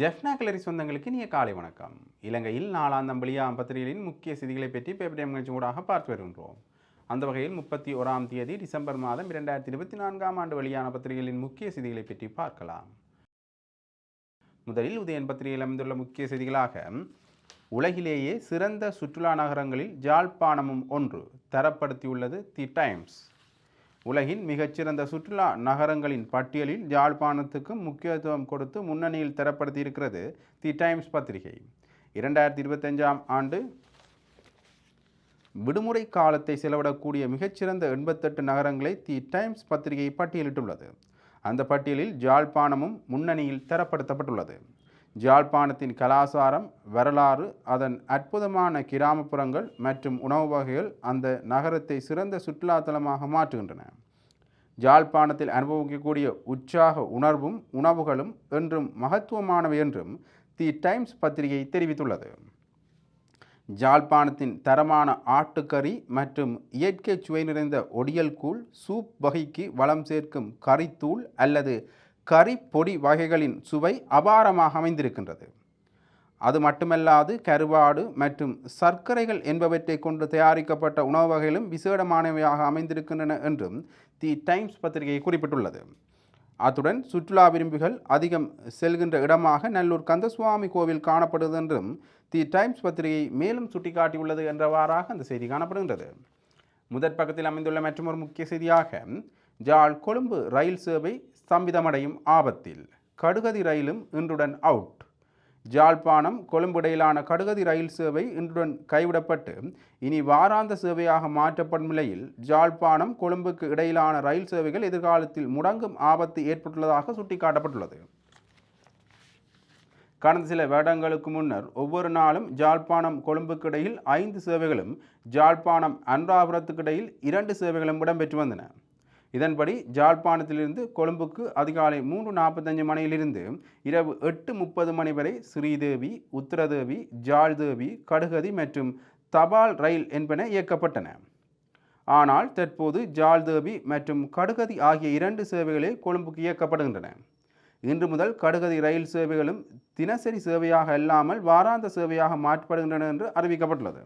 ஜெஃப்னா கிளரி சொந்தங்களுக்கு இனிய காலை வணக்கம். இலங்கையில் நாலாம் தம்பளியா பத்திரிகைகளின் முக்கிய செய்திகளை பற்றி பேப்பரியம் நிகழ்ச்சி ஊடாக பார்த்து வருகின்றோம். அந்த வகையில் முப்பத்தி ஓராம் தேதி டிசம்பர் மாதம் இரண்டாயிரத்தி இருபத்தி நான்காம் ஆண்டு வெளியான பத்திரிகைகளின் முக்கிய செய்திகளை பற்றி பார்க்கலாம். முதலில் உதயன் பத்திரிகையில் அமைந்துள்ள முக்கிய செய்திகளாக உலகிலேயே சிறந்த சுற்றுலா நகரங்களில் ஜாழ்ப்பாணமும் ஒன்று தரப்படுத்தியுள்ளது தி டைம்ஸ். உலகின் மிகச்சிறந்த சுற்றுலா நகரங்களின் பட்டியலில் யாழ்ப்பாணத்துக்கும் முக்கியத்துவம் கொடுத்து முன்னணியில் தரப்படுத்தியிருக்கிறது தி டைம்ஸ் பத்திரிகை. இரண்டாயிரத்தி இருபத்தஞ்சாம் ஆண்டு விடுமுறை காலத்தை செலவிடக்கூடிய மிகச்சிறந்த எண்பத்தெட்டு நகரங்களை தி டைம்ஸ் பத்திரிகை பட்டியலிட்டுள்ளது. அந்த பட்டியலில் ஜாழ்ப்பாணமும் முன்னணியில் தரப்படுத்தப்பட்டுள்ளது ஜாழ்ப்பாணத்தின் கலாசாரம் வரலாறு அதன் அற்புதமான கிராமப்புறங்கள் மற்றும் உணவு வகைகள் அந்த நகரத்தை சிறந்த சுற்றுலாத்தலமாக மாற்றுகின்றன. ஜாழ்ப்பாணத்தில் அனுபவிக்கக்கூடிய உற்சாக உணர்வும் உணவுகளும் என்றும் மகத்துவமானவை என்றும் தி டைம்ஸ் பத்திரிகை தெரிவித்துள்ளது. ஜாழ்ப்பாணத்தின் தரமான ஆட்டுக்கறி மற்றும் இயற்கை சுவை நிறைந்த ஒடியல் கூழ் சூப் வகைக்கு வளம் சேர்க்கும் கறித்தூள் அல்லது கறி பொடி வகைகளின் சுவை அபாரமாக அமைந்திருக்கின்றது. அது மட்டுமல்லாது கருவாடு மற்றும் சர்க்கரைகள் என்பவற்றை கொண்டு தயாரிக்கப்பட்ட உணவு வகைகளும் விசேடமானவையாக அமைந்திருக்கின்றன என்றும் தி டைம்ஸ் பத்திரிகை குறிப்பிட்டுள்ளது. அத்துடன் சுற்றுலா விரும்பிகள் அதிகம் செல்கின்ற இடமாக நல்லூர் கந்தசுவாமி கோவில் காணப்படுகிறது என்றும் தி டைம்ஸ் பத்திரிகை மேலும் சுட்டிக்காட்டியுள்ளது என்றவாறாக அந்த செய்தி காணப்படுகின்றது. முதற் பக்கத்தில் அமைந்துள்ள மற்றொரு முக்கிய செய்தியாக ஜாழ் கொழும்பு ரயில் சேவை ஸ்தம்பிதமடையும் ஆபத்தில். கடுகதி ரயிலும் இன்றுடன் அவுட் ஜாழ்ப்பாணம் கொழும்பிடையிலான கடுகதி ரயில் சேவை இன்றுடன் கைவிடப்பட்டு இனி வாராந்த சேவையாக மாற்றப்படும் நிலையில் ஜாழ்ப்பாணம் கொழும்புக்கு இடையிலான ரயில் சேவைகள் எதிர்காலத்தில் முடங்கும் ஆபத்து ஏற்பட்டுள்ளதாக சுட்டிக்காட்டப்பட்டுள்ளது. கடந்த சில வருடங்களுக்கு முன்னர் ஒவ்வொரு நாளும் ஜாழ்ப்பாணம் கொழும்புக்கு இடையில் ஐந்து சேவைகளும் ஜாழ்ப்பாணம் அன்றாபுரத்துக்கு இடையில் இரண்டு சேவைகளும் இடம்பெற்று வந்தன. இதன்படி ஜாழ்ப்பாணத்திலிருந்து கொழும்புக்கு அதிகாலை மூன்று நாற்பத்தஞ்சு மணியிலிருந்து இரவு எட்டு முப்பது மணி வரை ஸ்ரீதேவி உத்தரதேவி ஜாழ்தேவி கடுகதி மற்றும் தபால் ரயில் என்பன இயக்கப்பட்டன. ஆனால் தற்போது ஜாழ்தேவி மற்றும் கடுகதி ஆகிய இரண்டு சேவைகளே கொழும்புக்கு இயக்கப்படுகின்றன. இன்று முதல் கடுகதி ரயில் சேவைகளும் தினசரி சேவையாக இல்லாமல் வாராந்த சேவையாக மாற்றப்படுகின்றன என்று அறிவிக்கப்பட்டுள்ளது.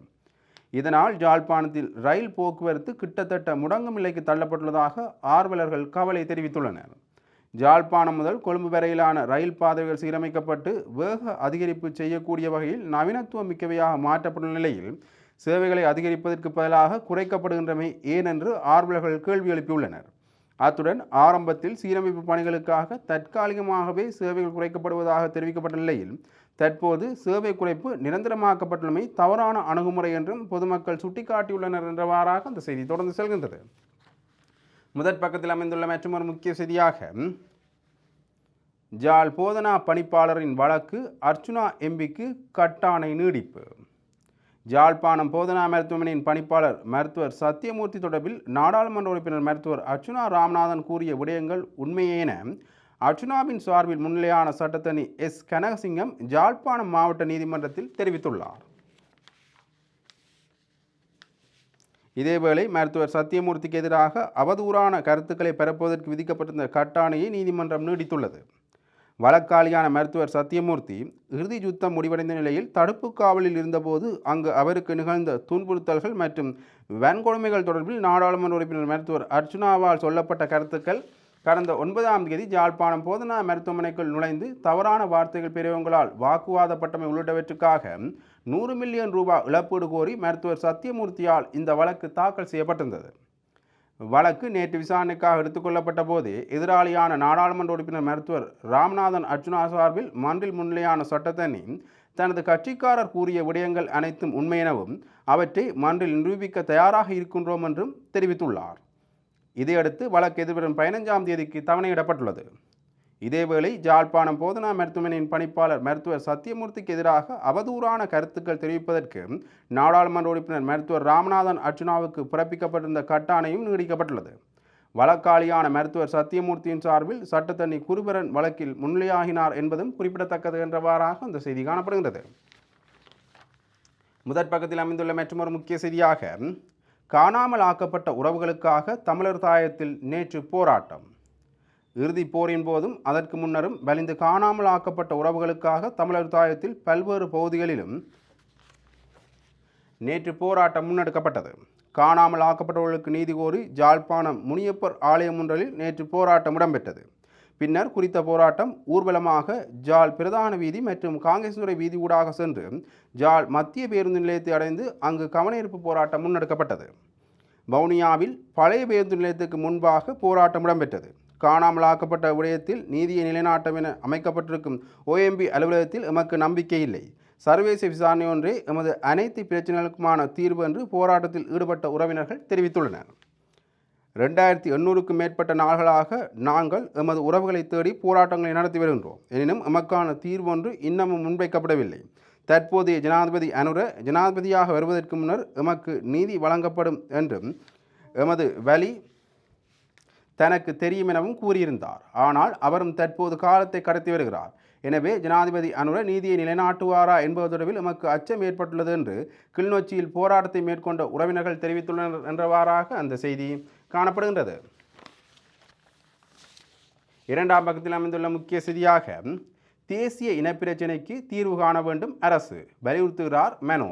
இதனால் ஜாழ்ப்பாணத்தில் ரயில் போக்குவரத்து கிட்டத்தட்ட முடங்கும் நிலைக்கு தள்ளப்பட்டுள்ளதாக ஆர்வலர்கள் கவலை தெரிவித்துள்ளனர். ஜாழ்ப்பாணம் முதல் கொழும்பு வரையிலான ரயில் பாதைகள் சீரமைக்கப்பட்டு வேக அதிகரிப்பு செய்யக்கூடிய வகையில் நவீனத்துவம் மிக்கவையாக மாற்றப்பட்டுள்ள நிலையில் சேவைகளை அதிகரிப்பதற்கு பதிலாக குறைக்கப்படுகின்றமை ஏனென்று ஆர்வலர்கள் கேள்வி எழுப்பியுள்ளனர். அத்துடன் ஆரம்பத்தில் சீரமைப்பு பணிகளுக்காக தற்காலிகமாகவே சேவைகள் குறைக்கப்படுவதாக தெரிவிக்கப்பட்ட நிலையில் தற்போது சேவை குறைப்பு நிரந்தரமாக்கப்பட்டுள்ளமை தவறான அணுகுமுறை என்றும் பொதுமக்கள் சுட்டிக்காட்டியுள்ளனர் என்றவாறாக அந்த செய்தி தொடர்ந்து செல்கின்றது. முதற் பக்கத்தில் அமைந்துள்ள மற்றொரு முக்கிய செய்தியாக ஜால் போதனா பணிப்பாளரின் வழக்கு அர்ச்சுனா எம்பிக்கு கட்டாணை நீடிப்பு. ஜாழ்ப்பாணம் போதனா மருத்துவமனையின் பணிப்பாளர் மருத்துவர் சத்தியமூர்த்தி தொடர்பில் நாடாளுமன்ற உறுப்பினர் மருத்துவர் அர்ச்சுனா ராமநாதன் கூறிய விடயங்கள் உண்மையேன. அர்ச்சுனாவின் சார்பில் முன்னிலையான சட்டத்தணி எஸ். கனகசிங்கம் ஜாழ்ப்பாணம் மாவட்ட நீதிமன்றத்தில் தெரிவித்துள்ளார். இதேவேளை மருத்துவர் சத்தியமூர்த்திக்கு எதிராக அவதூறான கருத்துக்களை பரப்புவதற்கு விதிக்கப்பட்டிருந்த கட்டாணையை நீதிமன்றம் நீடித்துள்ளது. வழக்காளியான மருத்துவர் சத்தியமூர்த்தி இறுதி யுத்தம் முடிவடைந்த நிலையில் தடுப்பு காவலில் இருந்தபோது அங்கு அவருக்கு நிகழ்ந்த துன்புறுத்தல்கள் மற்றும் வன்கொடுமைகள் தொடர்பில் நாடாளுமன்ற உறுப்பினர் மருத்துவர் அர்ச்சுனாவால் சொல்லப்பட்ட கருத்துக்கள் கடந்த ஒன்பதாம் தேதி ஜாழ்ப்பாணம் போதனா மருத்துவமனைக்குள் நுழைந்து தவறான வார்த்தைகள் பெரியவங்களால் வாக்குவாதப்பட்டமை உள்ளிட்டவற்றுக்காக நூறு மில்லியன் ரூபாய் இழப்பீடு கோரி மருத்துவர் சத்தியமூர்த்தியால் இந்த வழக்கு தாக்கல் செய்யப்பட்டிருந்தது. வழக்கு நேற்று விசாரணைக்காக எடுத்துக்கொள்ளப்பட்ட போது எதிராளியான நாடாளுமன்ற உறுப்பினர் மருத்துவர் ராமநாதன் அர்ஜுனா சார்பில் மன்றில் முன்னிலையான சட்டத்தனி தனது கட்சிக்காரர் கூறிய விடயங்கள் அனைத்தும் உண்மையெனவும் அவற்றை மன்றில் நிரூபிக்க தயாராக இருக்கின்றோம் என்றும் தெரிவித்துள்ளார். இதையடுத்து வழக்கு எதிர்வரும் பதினஞ்சாம் தேதிக்கு தவணையிடப்பட்டுள்ளது. இதேவேளை ஜாழ்ப்பாணம் போதனா மருத்துவமனையின் பணிப்பாளர் மருத்துவர் சத்தியமூர்த்திக்கு எதிராக அவதூறான கருத்துக்கள் தெரிவிப்பதற்கு நாடாளுமன்ற உறுப்பினர் மருத்துவர் ராமநாதன் அர்ச்சுனாவுக்கு பிறப்பிக்கப்பட்டிருந்த கட்டாணையும் நீடிக்கப்பட்டுள்ளது வழக்காளியான மருத்துவர் சத்தியமூர்த்தியின் சார்பில் சட்டத்தண்ணி குருபரன் வழக்கில் முன்னிலையாகினார் என்பதும் குறிப்பிடத்தக்கது என்றவாறாக அந்த செய்தி காணப்படுகின்றது. முதற் பக்கத்தில் அமைந்துள்ள மற்றொரு முக்கிய செய்தியாக காணாமல் ஆக்கப்பட்ட உறவுகளுக்காக தமிழர் தாயத்தில் நேற்று போராட்டம். இறுதிப் போரின் போதும் அதற்கு முன்னரும் வலிந்து காணாமல் ஆக்கப்பட்ட உறவுகளுக்காக தமிழர் தாயத்தில் பல்வேறு பகுதிகளிலும் நேற்று போராட்டம் முன்னெடுக்கப்பட்டது. காணாமல் ஆக்கப்பட்டவர்களுக்கு நீதி கோரி ஜாழ்ப்பாணம் முனியப்பர் ஆலயம் ஒன்றில் நேற்று போராட்டம் இடம்பெற்றது. பின்னர் குறித்த போராட்டம் ஊர்வலமாக ஜால் பிரதான வீதி மற்றும் காங்கேசனுரை வீதி ஊடாக சென்று ஜால் மத்திய பேருந்து நிலையத்தை அடைந்து அங்கு கவனஈர்ப்பு போராட்டம் முன்னெடுக்கப்பட்டது. வவுனியாவில் பழைய பேருந்து நிலையத்துக்கு முன்பாக போராட்டம் இடம்பெற்றது. காணாமலாக்கப்பட்ட விடயத்தில் நீதியை நிலைநாட்டம் என அமைக்கப்பட்டிருக்கும் ஓஎம்பி அலுவலகத்தில் எமக்கு நம்பிக்கை இல்லை. சர்வதேச விசாரணை ஒன்றே எமது அனைத்து பிரச்சனைகளுக்குமான தீர்வு என்று போராட்டத்தில் ஈடுபட்ட உறவினர்கள் தெரிவித்துள்ளனர். ரெண்டாயிரத்தி எண்ணூறுக்கும் மேற்பட்ட நாள்களாக நாங்கள் எமது உறவுகளை தேடி போராட்டங்களை நடத்தி வருகின்றோம். எனினும் எமக்கான தீர்வு ஒன்று இன்னமும் முன்வைக்கப்படவில்லை. தற்போதைய ஜனாதிபதி அனுர ஜனாதிபதியாக வருவதற்கு முன்னர் எமக்கு நீதி வழங்கப்படும் என்றும் எமது வழி தனக்கு தெரியும் எனவும் கூறியிருந்தார். ஆனால் அவரும் தற்போது காலத்தை கடத்தி வருகிறார். எனவே ஜனாதிபதி அனுர நீதியை நிலைநாட்டுவாரா என்பது தொடர்பில் எமக்கு அச்சம் ஏற்பட்டுள்ளது என்று கிளிநொச்சியில் போராட்டத்தை மேற்கொண்ட உறவினர்கள் தெரிவித்துள்ளனர் என்றவாறாக அந்த செய்தி காணப்படுகின்றது. இரண்டாம் பக்கத்தில் அமைந்துள்ள முக்கிய செய்தியாக தேசிய இனப்பிரச்சினைக்கு தீர்வு காண வேண்டும் அரசு வலியுறுத்துகிறார் மெனோ.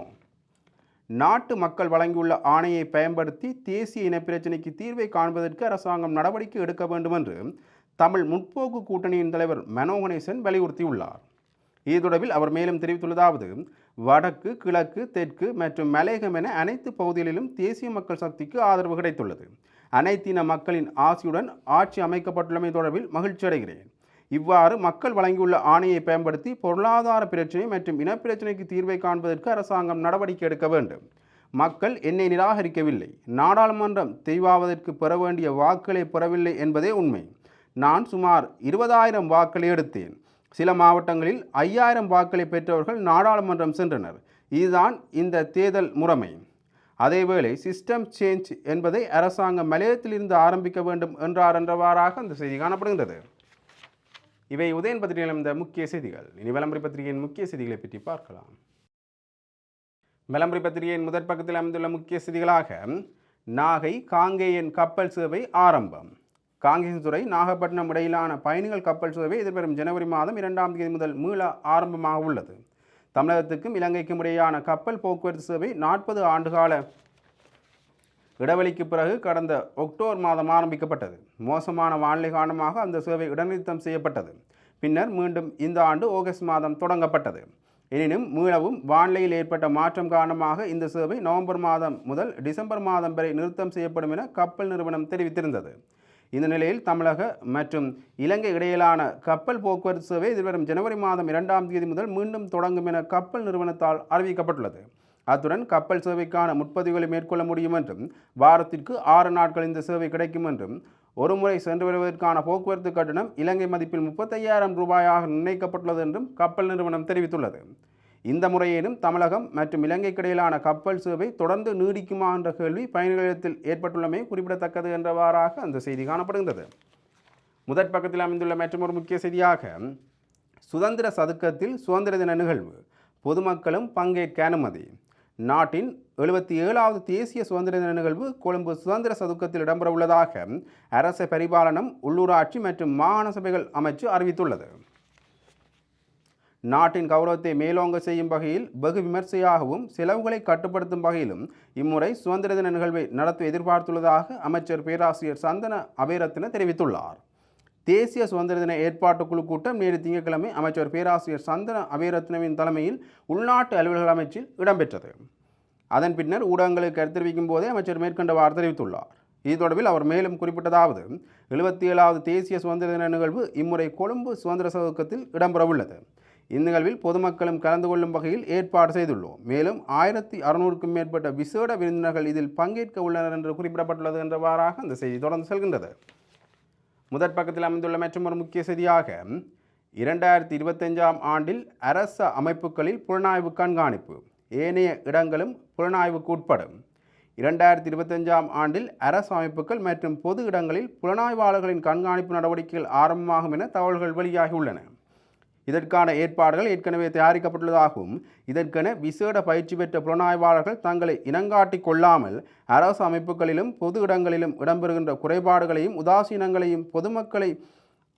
நாட்டு மக்கள் வழங்கியுள்ள ஆணையை பயன்படுத்தி தேசிய இனப்பிரச்சினைக்கு தீர்வை காண்பதற்கு அரசாங்கம் நடவடிக்கை எடுக்க வேண்டும் என்று தமிழ் முற்போக்கு கூட்டணியின் தலைவர் மனோகணேசன் வலியுறுத்தியுள்ளார். இது தொடர்பில் அவர் மேலும் தெரிவித்துள்ளதாவது வடக்கு கிழக்கு தெற்கு மற்றும் மலையகம் என அனைத்து பகுதிகளிலும் தேசிய மக்கள் சக்திக்கு ஆதரவு கிடைத்துள்ளது. அனைத்தின மக்களின் ஆசியுடன் ஆட்சி அமைக்கப்பட்டுள்ளமை தொடர்பில் மகிழ்ச்சி அடைகிறேன். இவ்வாறு மக்கள் வழங்கியுள்ள ஆணையை பயன்படுத்தி பொருளாதார பிரச்சினை மற்றும் இனப்பிரச்சினைக்கு தீர்வை காண்பதற்கு அரசாங்கம் நடவடிக்கை எடுக்க வேண்டும். மக்கள் என்னை நிராகரிக்கவில்லை. நாடாளுமன்றம் தெய்வாவதற்கு பெற வேண்டிய வாக்களை பெறவில்லை என்பதே உண்மை. நான் சுமார் இருபதாயிரம் வாக்களை எடுத்தேன். சில மாவட்டங்களில் ஐயாயிரம் வாக்களை பெற்றவர்கள் நாடாளுமன்றம் சென்றனர். இதுதான் இந்த தேர்தல் முறைமை. அதேவேளை சிஸ்டம் சேஞ்ச் என்பதை அரசாங்கம் மலையத்திலிருந்து ஆரம்பிக்க வேண்டும் என்றார் என்றவாறாக அந்த செய்தி காணப்படுகின்றது. இவை உதயன் பத்திரிகையில் இந்த முக்கிய செய்திகள். இனி விளம்பரி பத்திரிகையின் முக்கிய செய்திகளை பற்றி பார்க்கலாம். விளம்பரி பத்திரிகையின் முதற் பக்கத்தில் அமைந்துள்ள முக்கிய செய்திகளாக நாகை காங்கேயன் கப்பல் சேவை ஆரம்பம். காங்கேயத்துறை நாகப்பட்டினம் இடையிலான பயணிகள் கப்பல் சேவை எதிர்வரும் ஜனவரி மாதம் இரண்டாம் தேதி முதல் மீள ஆரம்பமாக உள்ளது. தமிழகத்துக்கும் இலங்கைக்கும் இடையேயான கப்பல் போக்குவரத்து சேவை நாற்பது ஆண்டுகால இடைவெளிக்கு பிறகு கடந்த அக்டோபர் மாதம் ஆரம்பிக்கப்பட்டது. மோசமான வானிலை காரணமாக அந்த சேவை இடைநிறுத்தம் செய்யப்பட்டது. பின்னர் மீண்டும் இந்த ஆண்டு ஆகஸ்ட் மாதம் தொடங்கப்பட்டது. எனினும் மீளவும் வானிலையில் ஏற்பட்ட மாற்றம் காரணமாக இந்த சேவை நவம்பர் மாதம் முதல் டிசம்பர் மாதம் வரை நிறுத்தம் செய்யப்படும் என கப்பல் நிறுவனம் தெரிவித்திருந்தது. இந்த நிலையில் தமிழக மற்றும் இலங்கை இடையிலான கப்பல் போக்குவரத்து சேவை எதிர்வரும் ஜனவரி மாதம் இரண்டாம் தேதி முதல் மீண்டும் தொடங்கும் என கப்பல் நிறுவனத்தால் அறிவிக்கப்பட்டுள்ளது. அத்துடன் கப்பல் சேவைக்கான முற்பதிவுகளை மேற்கொள்ள முடியும் என்றும் வாரத்திற்கு ஆறு நாட்கள் இந்த சேவை கிடைக்கும் என்றும் ஒருமுறை சென்று வருவதற்கான போக்குவரத்து கட்டணம் இலங்கை மதிப்பில் முப்பத்தையாயிரம் ரூபாயாக நிர்ணயிக்கப்பட்டுள்ளது என்றும் கப்பல் நிறுவனம் தெரிவித்துள்ளது. இந்த முறையிலும் தமிழகம் மற்றும் இலங்கைக்கிடையிலான கப்பல் சேவை தொடர்ந்து நீடிக்குமா என்ற கேள்வி பயணிகளிடத்தில் ஏற்பட்டுள்ளமை குறிப்பிடத்தக்கது என்றவாறாக அந்த செய்தி காணப்படுகின்றது. முதற் பக்கத்தில் அமைந்துள்ள மற்றொரு முக்கிய செய்தியாக சுதந்திர சதுக்கத்தில் சுதந்திர தின நிகழ்வு பொதுமக்களும் பங்கேற்க அனுமதி. நாட்டின் எழுபத்தி ஏழாவது தேசிய சுதந்திர தின நிகழ்வு கொழும்பு சுதந்திர சதுக்கத்தில் இடம்பெறவுள்ளதாக அரச பரிபாலனம் உள்ளூராட்சி மற்றும் மாகாண சபைகள் அமைச்சு அறிவித்துள்ளது. நாட்டின் கௌரவத்தை மேலோங்க செய்யும் வகையில் வெகு விமர்சையாகவும் செலவுகளை கட்டுப்படுத்தும் வகையிலும் இம்முறை சுதந்திர தின நிகழ்வை நடத்த எதிர்பார்த்துள்ளதாக அமைச்சர் பேராசிரியர் சந்தன அபேரத்ன தெரிவித்துள்ளார். தேசிய சுதந்திர தின ஏற்பாட்டு குழு கூட்டம் நேற்று திங்கட்கிழமை அமைச்சர் பேராசிரியர் சந்தன அபேரத்னவின் தலைமையில் உள்நாட்டு அலுவலக அமைச்சில் இடம்பெற்றது. அதன் பின்னர் ஊடகங்களுக்கு கருத்து தெரிவிக்கும் போதே அமைச்சர் மேற்கண்டவாறு தெரிவித்துள்ளார். இது தொடர்பில் அவர் மேலும் குறிப்பிட்டதாவது எழுபத்தி ஏழாவது தேசிய சுதந்திர தின நிகழ்வு இம்முறை கொழும்பு சுதந்திர சதுக்கத்தில் இடம்பெறவுள்ளது. இந்நிகழ்வில் பொதுமக்களும் கலந்து கொள்ளும் வகையில் ஏற்பாடு செய்துள்ளோம். மேலும் ஆயிரத்தி அறுநூறுக்கும் மேற்பட்ட விசேட விருந்தினர்கள் இதில் பங்கேற்க உள்ளனர் என்று குறிப்பிடப்பட்டுள்ளது என்றவாறாக அந்த செய்தி தொடர்ந்து செல்கின்றது. முதற் பக்கத்தில் அமைந்துள்ள மற்றொரு முக்கிய செய்தியாக இரண்டாயிரத்தி இருபத்தஞ்சாம் ஆண்டில் அரச அமைப்புகளில் புலனாய்வு கண்காணிப்பு ஏனைய இடங்களும் புலனாய்வுக்கு உட்படும். இரண்டாயிரத்தி இருபத்தஞ்சாம் ஆண்டில் அரசு அமைப்புகள் மற்றும் பொது இடங்களில் புலனாய்வாளர்களின் கண்காணிப்பு நடவடிக்கைகள் ஆரம்பமாகும் என தகவல்கள் வெளியாகியுள்ளன இதற்கான ஏற்பாடுகள் ஏற்கனவே தயாரிக்கப்பட்டுள்ளதாகவும் இதற்கென விசேட பயிற்சி பெற்ற புலனாய்வாளர்கள் தங்களை இனங்காட்டிக் கொள்ளாமல் அரசு அமைப்புகளிலும் பொது இடங்களிலும் இடம்பெறுகின்ற குறைபாடுகளையும் உதாசீனங்களையும் பொதுமக்களை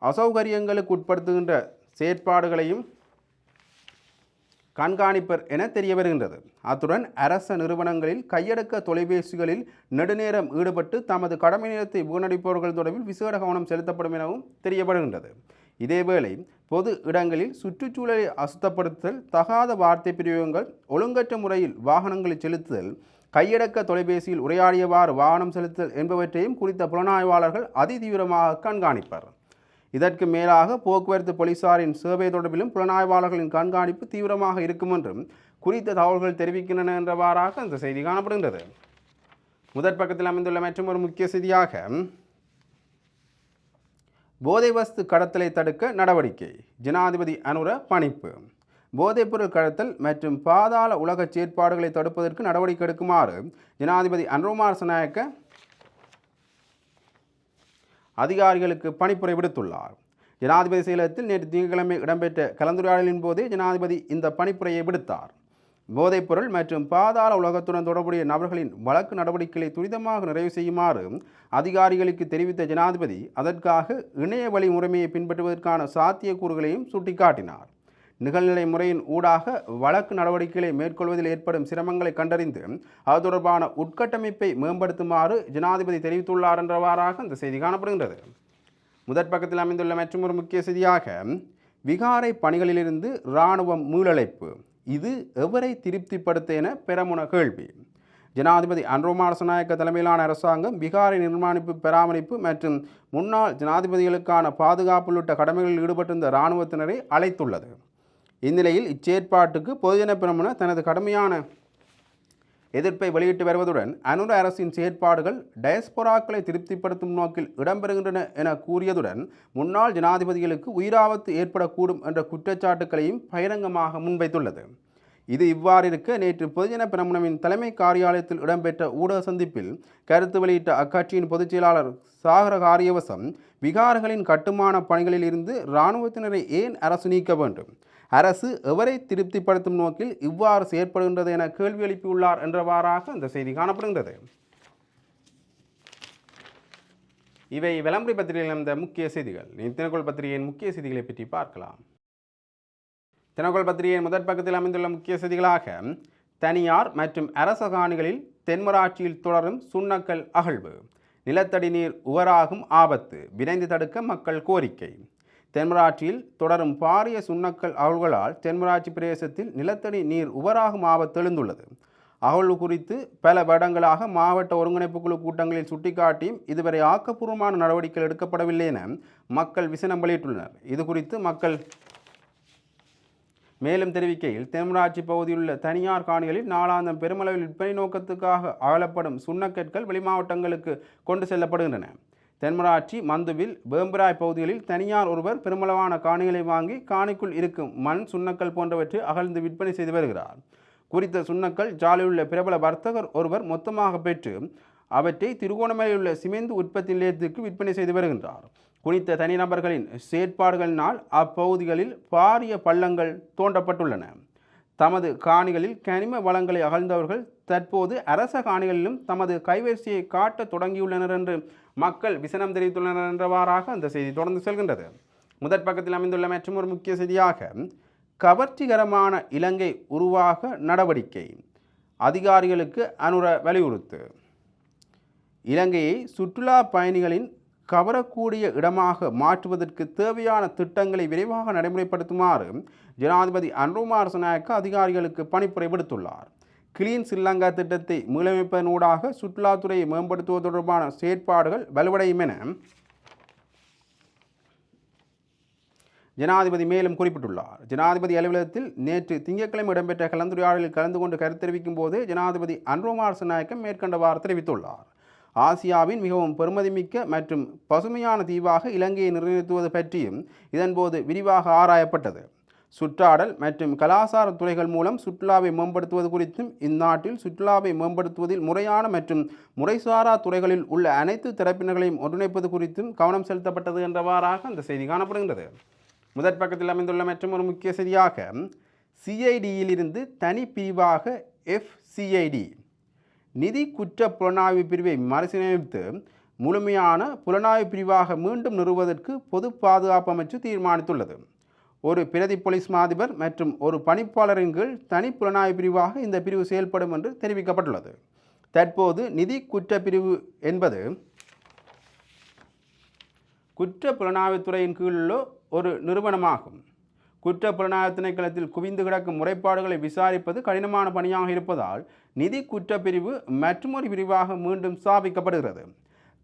அசௌகரியங்களுக்கு உட்படுத்துகின்ற செயற்பாடுகளையும் கண்காணிப்பர் என தெரிய வருகின்றது. அத்துடன் அரச நிறுவனங்களில் கையடக்க தொலைபேசிகளில் நெடுநேரம் ஈடுபட்டு தமது கடமை நேரத்தை வீணடிப்பவர்கள் தொடர்பில் விசேட கவனம் செலுத்தப்படும் எனவும் தெரியப்படுகின்றது. இதேவேளை பொது இடங்களில் சுற்றுச்சூழலை அசுத்தப்படுத்துதல் தகாத வார்த்தை பிரயோகங்கள் ஒழுங்கற்ற முறையில் வாகனங்களை செலுத்துதல் கையடக்க தொலைபேசியில் உரையாடியவாறு வாகனம் செலுத்துதல் என்பவற்றையும் குறித்த புலனாய்வாளர்கள் அதிதீவிரமாக கண்காணிப்பர். இதற்கு மேலாக போக்குவரத்து போலீசாரின் சேவை தொடர்பிலும் புலனாய்வாளர்களின் கண்காணிப்பு தீவிரமாக இருக்கும் என்றும் குறித்த தகவல்கள் தெரிவிக்கின்றன என்றவாறாக அந்த செய்தி காணப்படுகின்றது. முதற் பக்கத்தில் அமைந்துள்ள மற்றும் ஒரு முக்கிய செய்தியாக போதை வஸ்து கடத்தலை தடுக்க நடவடிக்கை. ஜனாதிபதி அனுர பணிப்பு. போதைப்பொருள் கடத்தல் மற்றும் பாதாள உலக செயற்பாடுகளை தடுப்பதற்கு நடவடிக்கை எடுக்குமாறு ஜனாதிபதி அன்ரோமார் சநாயக்க அதிகாரிகளுக்கு பணிப்புரை விடுத்துள்ளார். ஜனாதிபதி செயலகத்தில் நேற்று திங்கட்கிழமை இடம்பெற்ற கலந்துரையாடலின் போதே ஜனாதிபதி இந்த பணிப்புரையை விடுத்தார். போதைப்பொருள் மற்றும் பாதாள உலகத்துடன் தொடர்புடைய நபர்களின் வழக்கு நடவடிக்கைகளை துரிதமாக நிறைவு செய்யுமாறு அதிகாரிகளுக்கு தெரிவித்த ஜனாதிபதி அதற்காக இணைய வழி முறைமையை பின்பற்றுவதற்கான சாத்தியக்கூறுகளையும் சுட்டிக்காட்டினார். நிகழ்நிலை முறையின் ஊடாக வழக்கு நடவடிக்கைகளை மேற்கொள்வதில் ஏற்படும் சிரமங்களை கண்டறிந்து அது தொடர்பான உட்கட்டமைப்பை மேம்படுத்துமாறு ஜனாதிபதி தெரிவித்துள்ளார் என்றவாறாக இந்த செய்தி காணப்படுகின்றது. முதற் பக்கத்தில் அமைந்துள்ள மற்றொரு முக்கிய செய்தியாக விகாரை பணிகளிலிருந்து இராணுவம் மீளழைப்பு. இது எவரை திருப்திப்படுத்த என பெறமுன கேள்வி. ஜனாதிபதி அன்ரோமாரசநாயக்க தலைமையிலான அரசாங்கம் பீகாரை நிர்மாணிப்பு பராமரிப்பு மற்றும் முன்னாள் ஜனாதிபதிகளுக்கான பாதுகாப்பு உள்ளிட்ட கடமைகளில் ஈடுபட்டிருந்த இராணுவத்தினரை அழைத்துள்ளது. இந்நிலையில் இச்சேற்பாட்டுக்கு பொதுஜன பிரமுன தனது கடுமையான எதிர்ப்பை வெளியிட்டு வருவதுடன் அனுர அரசின் செயற்பாடுகள் டயஸ்பொராக்களை திருப்திப்படுத்தும் நோக்கில் இடம்பெறுகின்றன என கூறியதுடன் முன்னாள் ஜனாதிபதிகளுக்கு உயிராபத்து ஏற்படக்கூடும் என்ற குற்றச்சாட்டுக்களையும் பகிரங்கமாக முன்வைத்துள்ளது. இது இவ்வாறு இருக்க நேற்று பொதுஜன பிரமுனவின் தலைமை காரியாலயத்தில் இடம்பெற்ற ஊடக சந்திப்பில் கருத்து வெளியிட்ட அக்கட்சியின் பொதுச் செயலாளர் சாகர காரியவசம் விகாரங்களின் கட்டுமான பணிகளில் இருந்து இராணுவத்தினரை ஏன் அரசு நீக்க வேண்டும்? அரசு எவரை திருப்திப்படுத்தும் நோக்கில் இவ்வாறு செயற்படுகின்றது என கேள்வி எழுப்பியுள்ளார் என்றவாறாக அந்த செய்தி காணப்படுகின்றது. இவை விளம்பரி பத்திரிகையில் இருந்த முக்கிய செய்திகள். நீ தினக்குள் பத்திரிகையின் முக்கிய செய்திகளை பற்றி பார்க்கலாம். தினக்குள் பத்திரிகையின் முதற் பக்கத்தில் அமைந்துள்ள முக்கிய செய்திகளாக தனியார் மற்றும் அரச காணிகளில் தென்மராட்சியில் தொடரும் சுண்ணக்கல் அகழ்வு நிலத்தடி நீர் உவராகும் ஆபத்து விரைந்து தடுக்க மக்கள் கோரிக்கை தென்மராட்சியில் தொடரும் பாரிய சுண்ணக்கல் அகழ்வுகளால் தென்மராட்சி பிரதேசத்தில் நிலத்தடி நீர் உவராகும் ஆபத்து எழுந்துள்ளது அகழ்வு குறித்து பல வருடங்களாக மாவட்ட ஒருங்கிணைப்பு குழு கூட்டங்களில் சுட்டிக்காட்டியும் இதுவரை ஆக்கப்பூர்வமான நடவடிக்கைகள் எடுக்கப்படவில்லை என மக்கள் விசனம் வெளியிட்டுள்ளனர். இது குறித்து மக்கள் மேலும் தெரிவிக்கையில் தென்மராட்சி பகுதியில் உள்ள தனியார் காணிகளில் நாளாந்தம் பெருமளவில் விற்பனை நோக்கத்துக்காக அகலப்படும் சுண்ணக்கற்கள் வெளிமாவட்டங்களுக்கு கொண்டு செல்லப்படுகின்றன. தென்மராட்சி மந்துவில் வேம்பராய் பகுதிகளில் தனியார் ஒருவர் பெருமளவான காணிகளை வாங்கி காணிக்குள் இருக்கும் மண் சுண்ணக்கல் போன்றவற்றை அகழ்ந்து விற்பனை செய்து வருகிறார். குறித்த சுண்ணக்கல் ஜாலியுள்ள பிரபல வர்த்தகர் ஒருவர் மொத்தமாக பெற்று அவற்றை திருகோணமலையில் உள்ள சிமெந்து உற்பத்தி நிலையத்திற்கு விற்பனை செய்து வருகின்றார். குறித்த தனிநபர்களின் செயற்பாடுகளினால் அப்பகுதிகளில் பாரிய பள்ளங்கள் தோண்டப்பட்டுள்ளன. தமது காணிகளில் கனிம வளங்களை அகழ்ந்தவர்கள் தற்போது அரச காணிகளிலும் தமது கைவரிசையை காட்டத் தொடங்கியுள்ளனர் என்று மக்கள் விசனம் தெரிவித்துள்ளனர் என்றவாறாக அந்த செய்தி தொடர்ந்து செல்கின்றது. முதற் பக்கத்தில் அமைந்துள்ள மற்றும் ஒரு முக்கிய செய்தியாக கவர்ச்சிகரமான இலங்கை உருவாக நடவடிக்கை. அதிகாரிகளுக்கு அனுர வலியுறுத்து. இலங்கையை சுற்றுலா பயணிகளின் கவரக்கூடிய இடமாக மாற்றுவதற்கு தேவையான திட்டங்களை விரைவாக நடைமுறைப்படுத்துமாறு ஜனாதிபதி அன்ருமார் சனாயக்க அதிகாரிகளுக்கு பணிப்புரை விடுத்துள்ளார். கிளீன் ஸ்ரீலங்கா திட்டத்தை மீளமைப்பதனூடாக சுற்றுலாத்துறையை மேம்படுத்துவது தொடர்பான செயற்பாடுகள் வலுவடையும் என ஜனாதிபதி மேலும் குறிப்பிட்டுள்ளார். ஜனாதிபதி அலுவலகத்தில் நேற்று திங்கட்கிழமை இடம்பெற்ற கலந்துரையாடலில் கலந்து கொண்டு கருத்து தெரிவிக்கும் போது ஜனாதிபதி அன்ரோமார் சநாயக்கம் மேற்கண்டவாறு தெரிவித்துள்ளார். ஆசியாவின் மிகவும் பெருமதிமிக்க மற்றும் பசுமையான தீவாக இலங்கையை நிர்ணயித்துவது பற்றியும் இதன்போது விரிவாக ஆராயப்பட்டது. சுற்றாடல் மற்றும் கலாசார துறைகள் மூலம் சுற்றுலாவை மேம்படுத்துவது குறித்தும் இந்நாட்டில் சுற்றுலாவை மேம்படுத்துவதில் முறையான மற்றும் முறைசாரா துறைகளில் உள்ள அனைத்து தரப்பினர்களையும் ஒருங்கிணைப்பது குறித்தும் கவனம் செலுத்தப்பட்டது என்றவாறாக அந்த செய்தி காணப்படுகின்றது. முதற் பக்கத்தில் அமைந்துள்ள மற்றும் ஒரு முக்கிய செய்தியாக சிஐடியில் இருந்து தனி பிரிவாக எஃப்சிஐடி நிதி குற்ற புலனாய்வு பிரிவை மறுசீரமைத்து முழுமையான புலனாய்வு பிரிவாக மீண்டும் நிறுவுவதற்கு பொது பாதுகாப்பு அமைச்சு தீர்மானித்துள்ளது. ஒரு பிரதி போலீஸ் மாதிபர் மற்றும் ஒரு பணிப்பாளரின் கீழ் தனி புலனாய்வு பிரிவாக இந்த பிரிவு செயல்படும் என்று தெரிவிக்கப்பட்டுள்ளது. தற்போது நிதி குற்றப்பிரிவு என்பது குற்ற புலனாய்வுத்துறையின் கீழுள்ள ஒரு நிறுவனமாகும். குற்ற புலனாய்வு திணைக்களத்தில் குவிந்து கிடக்கும் முறைப்பாடுகளை விசாரிப்பது கடினமான பணியாக இருப்பதால் நிதி குற்றப்பிரிவு மற்றொரு பிரிவாக மீண்டும் ஸ்தாபிக்கப்படுகிறது.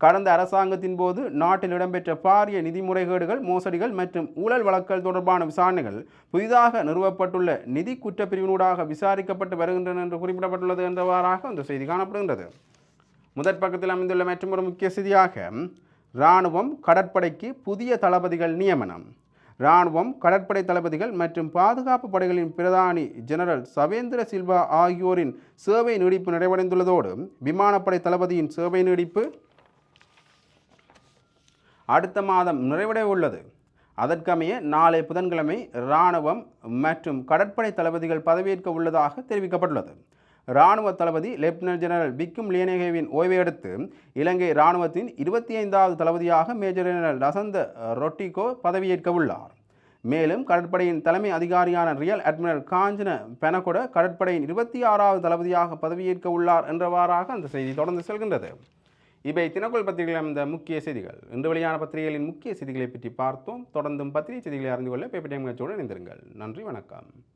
கடந்த அரசாங்கத்தின் போது நாட்டில் இடம்பெற்ற பாரிய நிதி முறைகேடுகள் மோசடிகள் மற்றும் ஊழல் வழக்கல் தொடர்பான விசாரணைகள் புதிதாக நிறுவப்பட்டுள்ள நிதி குற்றப்பிரிவினூடாக விசாரிக்கப்பட்டு வருகின்றன என்று குறிப்பிடப்பட்டுள்ளது என்றவாறாக அந்த செய்தி காணப்படுகின்றது. முதற் பக்கத்தில் அமைந்துள்ள மற்றொரு முக்கிய செய்தியாக இராணுவம் கடற்படைக்கு புதிய தளபதிகள் நியமனம். இராணுவம் கடற்படை தளபதிகள் மற்றும் பாதுகாப்பு படைகளின் பிரதானி ஜெனரல் சவேந்திர சில்வா ஆகியோரின் சேவை நீடிப்பு நிறைவடைந்துள்ளதோடு விமானப்படை தளபதியின் சேவை நீடிப்பு அடுத்த மாதம் நிறைவடைய உள்ளது. அதற்கமைய நாளை புதன்கிழமை இராணுவம் மற்றும் கடற்படை தளபதிகள் பதவியேற்க உள்ளதாக தெரிவிக்கப்பட்டுள்ளது. இராணுவ தளபதி லெப்டினன்ட் ஜெனரல் பிக்கும் லியனேகேவின் ஓய்வை அடுத்து இலங்கை இராணுவத்தின் இருபத்தி ஐந்தாவது தளபதியாக மேஜர் ஜெனரல் ரசந்த ரொட்டிகோ பதவியேற்க உள்ளார் மேலும் கடற்படையின் தலைமை அதிகாரியான ரியல் அட்மிரல் காஞ்சன பெனகொட கடற்படையின் இருபத்தி ஆறாவது தளபதியாக பதவியேற்க உள்ளார் என்றவாறாக அந்த செய்தி தொடர்ந்து செல்கின்றது. இவை தினக்குள் பத்திரிகையில் இந்த முக்கிய செய்திகள். இன்று வெளியான பத்திரிகைகளின் முக்கிய செய்திகளை பற்றி பார்த்தோம். தொடர்ந்தும் பத்திரிகை செய்திகளை அறிந்து கொள்ள பேப்பர் டைம் இணைந்திருங்கள். நன்றி வணக்கம்.